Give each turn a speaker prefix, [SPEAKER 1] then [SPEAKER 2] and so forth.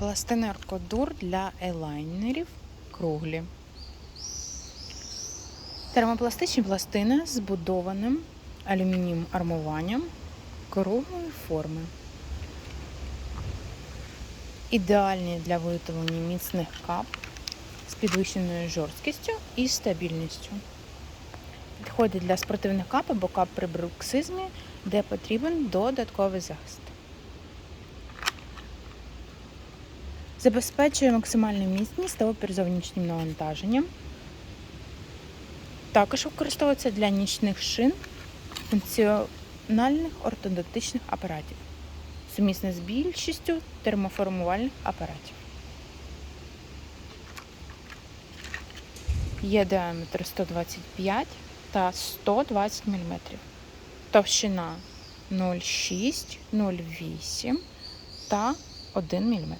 [SPEAKER 1] Пластини Аркодур для елайнерів круглі. Термопластичні пластини з будованим алюмінієм армуванням круглої форми. Ідеальні для виготовлення міцних кап з підвищеною жорсткістю і стабільністю. Підходить для спортивних кап або кап при бруксизмі, де потрібен додатковий захист. Забезпечує максимальну міцність та опір зовнішнім навантаженням. Також використовується для нічних шин функціональних ортодонтичних апаратів, сумісне з більшістю термоформувальних апаратів. Є діаметр 125 та 120 мм. Товщина 0,6, 0,8 та 1 мм.